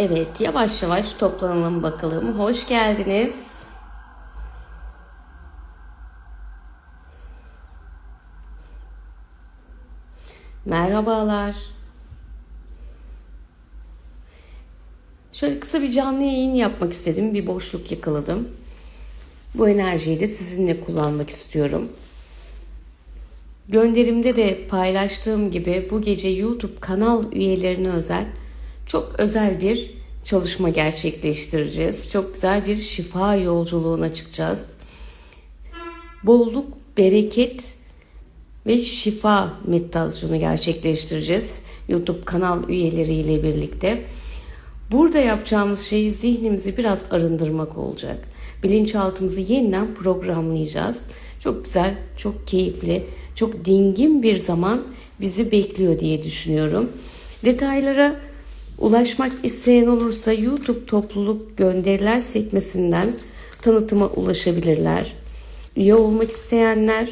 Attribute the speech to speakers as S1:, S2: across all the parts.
S1: Evet, yavaş yavaş toplanalım bakalım. Hoş geldiniz. Merhabalar. Şöyle kısa bir canlı yayın yapmak istedim. Bir boşluk yakaladım. Bu enerjiyi de sizinle kullanmak istiyorum. Gönderimde de paylaştığım gibi bu gece YouTube kanal üyelerine özel çok özel bir çalışma gerçekleştireceğiz. Çok güzel bir şifa yolculuğuna çıkacağız. Bolluk, bereket ve şifa meditasyonu gerçekleştireceğiz. YouTube kanal üyeleriyle birlikte. Burada yapacağımız şey zihnimizi biraz arındırmak olacak. Bilinçaltımızı yeniden programlayacağız. Çok güzel, çok keyifli, çok dingin bir zaman bizi bekliyor diye düşünüyorum. Detaylara ulaşmak isteyen olursa YouTube topluluk gönderiler sekmesinden tanıtıma ulaşabilirler. Üye olmak isteyenler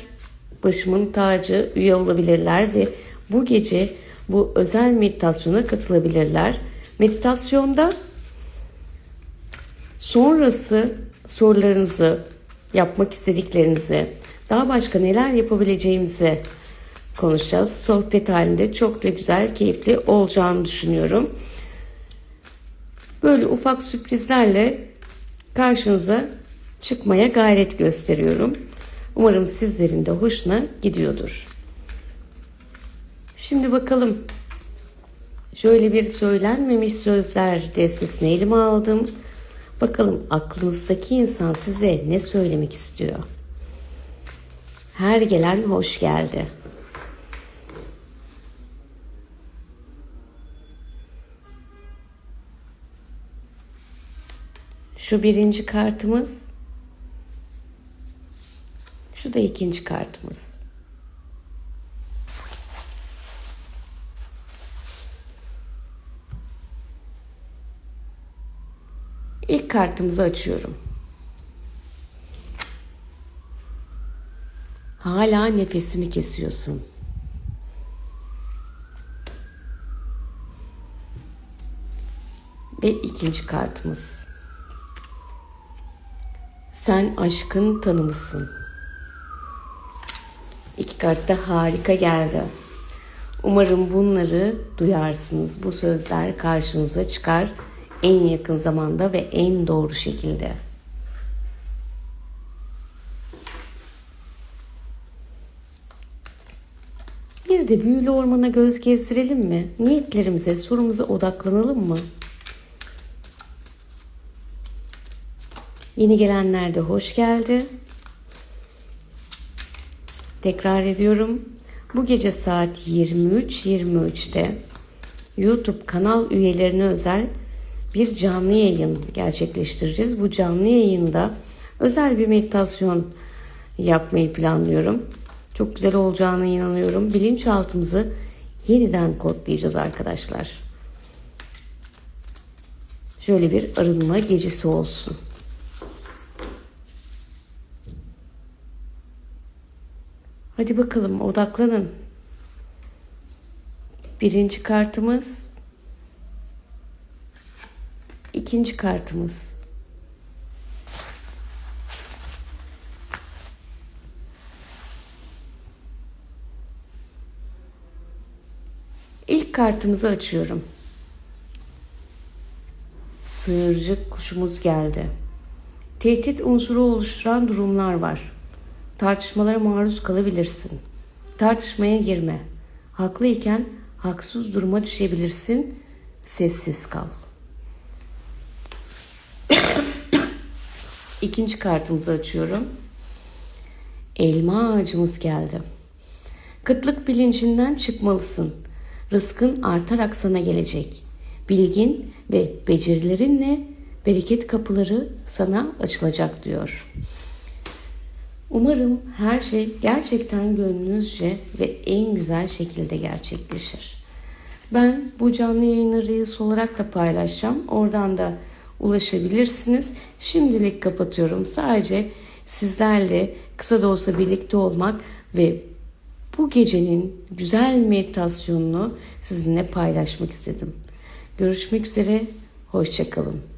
S1: başımın tacı üye olabilirler ve bu gece bu özel meditasyona katılabilirler. Meditasyonda sonrası sorularınızı, yapmak istediklerinizi, daha başka neler yapabileceğimizi konuşacağız. Sohbet halinde çok da güzel, keyifli olacağını düşünüyorum. Böyle ufak sürprizlerle karşınıza çıkmaya gayret gösteriyorum. Umarım sizlerin de hoşuna gidiyordur. Şimdi bakalım. Şöyle bir söylenmemiş sözler destesini elime aldım. Bakalım aklınızdaki insan size ne söylemek istiyor? Her gelen hoş geldi. Şu birinci kartımız. Şu da ikinci kartımız. İlk kartımızı açıyorum. Hala nefesimi kesiyorsun. Ve ikinci kartımız. Sen aşkın tanımısın. İki kart da harika geldi. Umarım bunları duyarsınız. Bu sözler karşınıza çıkar en yakın zamanda ve en doğru şekilde. Bir de büyülü ormana göz gezdirelim mi? Niyetlerimize, sorumuza odaklanalım mı? Yeni gelenler de hoş geldi. Tekrar ediyorum. Bu gece saat 23.23'te YouTube kanal üyelerine özel bir canlı yayın gerçekleştireceğiz. Bu canlı yayında özel bir meditasyon yapmayı planlıyorum. Çok güzel olacağına inanıyorum. Bilinçaltımızı yeniden kodlayacağız arkadaşlar. Şöyle bir arınma gecesi olsun. Hadi bakalım odaklanın. Birinci kartımız. ikinci kartımız. İlk kartımızı açıyorum. Sığırcık kuşumuz geldi. Tehdit unsuru oluşturan durumlar var. Tartışmalara maruz kalabilirsin. Tartışmaya girme. Haklıyken haksız duruma düşebilirsin. Sessiz kal. İkinci kartımızı açıyorum. Elma ağacımız geldi. Kıtlık bilincinden çıkmalısın. Rızkın artarak sana gelecek. Bilgin ve becerilerinle bereket kapıları sana açılacak diyor. Umarım her şey gerçekten gönlünüzce ve en güzel şekilde gerçekleşir. Ben bu canlı yayını Reels olarak da paylaşacağım. Oradan da ulaşabilirsiniz. Şimdilik kapatıyorum. Sadece sizlerle kısa da olsa birlikte olmak ve bu gecenin güzel meditasyonunu sizinle paylaşmak istedim. Görüşmek üzere. Hoşçakalın.